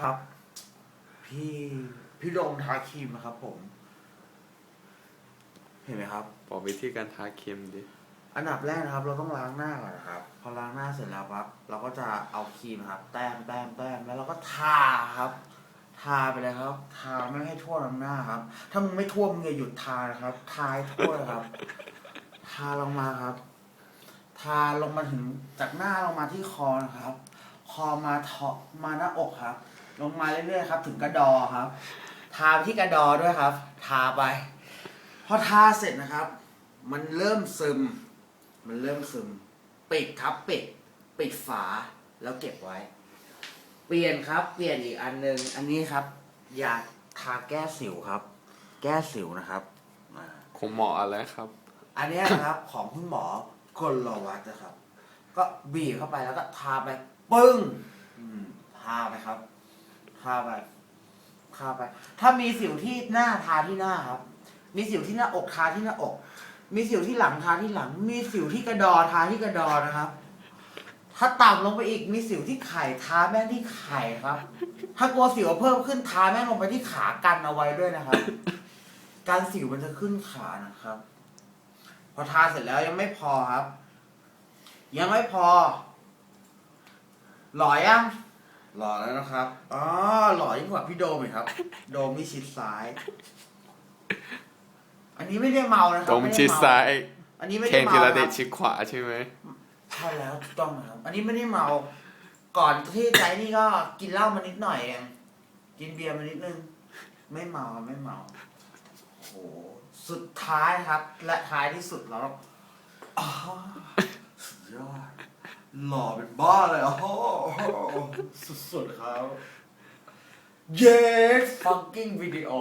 ครับ พี่พี่โดมทาครีมนะครับ ผม เห็นไหมครับ บอกวิธีการทาครีมดิ อันดับแรกนะครับ เราต้องล้างหน้าก่อนนะครับ พอล้างหน้าเสร็จแล้วครับ เราก็จะเอาครีมนะครับ แต้มแต้มแต้มแล้วเราก็ทาครับ ทาไปเลยครับ ทาไม่ให้ทั่วทั้งหน้าครับ ถ้ามึงไม่ทั่วมึงอย่าหยุดทานะครับ ทาให้ทั่วเลยครับ ทาลงมาครับ ทาลงมาถึงจากหน้าลงมาที่คอนะครับ คอมาเทาะมาหน้าอกครับ ลงมาเรื่อยๆครับ ถึงกระดอครับ ทาไปที่กระดอด้วยครับ ทาไป พอทาเสร็จนะครับ มันเริ่มซึม มันเริ่มซึม ปิดครับปิด ปิดฝาแล้วเก็บไว้ เปลี่ยนครับ เปลี่ยนอีกอันหนึงอันนี้ครับยาทาแก้สิวครับ แก้สิวนะครับอ่าคงเหมาะอะไรครับ อันเนี้ยนะครับ ของคุณหมอกลวัตนะครับ ก็บีบเข้าไปแล้วก็ทาไป ปึ้งอืมทาไปครับ ทาไปทาไป ถ้ามีสิวที่หน้าทาที่หน้าครับ มีสิวที่หน้าอกทาที่หน้าอก มีสิวที่หลังทาที่หลัง มีสิวที่กระดอทาที่กระดอนะครับ ถ้าต่ำลงไปอีกมีสิวที่ไข่ทาแม่งที่ไข่ครับ ถ้ากลัวสิวเพิ่มขึ้นทาแม่งลงไปที่ขากันเอาไว้ด้วยนะครับ การสิวมันจะขึ้นขานะครับ พอทาเสร็จแล้วยังไม่พอครับ ยังไม่พอหล่อยัง หล่อแล้วนะครับ อ๋อ หล่อยิ่งกว่าพี่โดมอีกครับ โดมนี่ชิดซ้าย อันนี้ไม่ได้เมานะครัตรงไได้ชิดเมาซ้าย อันนี้ไม่เคนได้เมาธีรนะเดคชรับชิดขวาใช่ไหม ใช่แล้วถูกต้องนะครับ อันนี้ไม่ได้เมา ก่อนที่ใจนี่ก็กินเหล้ามานิดหน่อยเอง กินเบียร์มานิดนึง ไม่เมาครับไม่เมา โอ้โห สุดท้ายครับ และท้ายที่สุดแล้วอ๋อสุด ยอด หล่อเป็นบ้าเลยโอ้โหสุดๆครับ Yes fucking video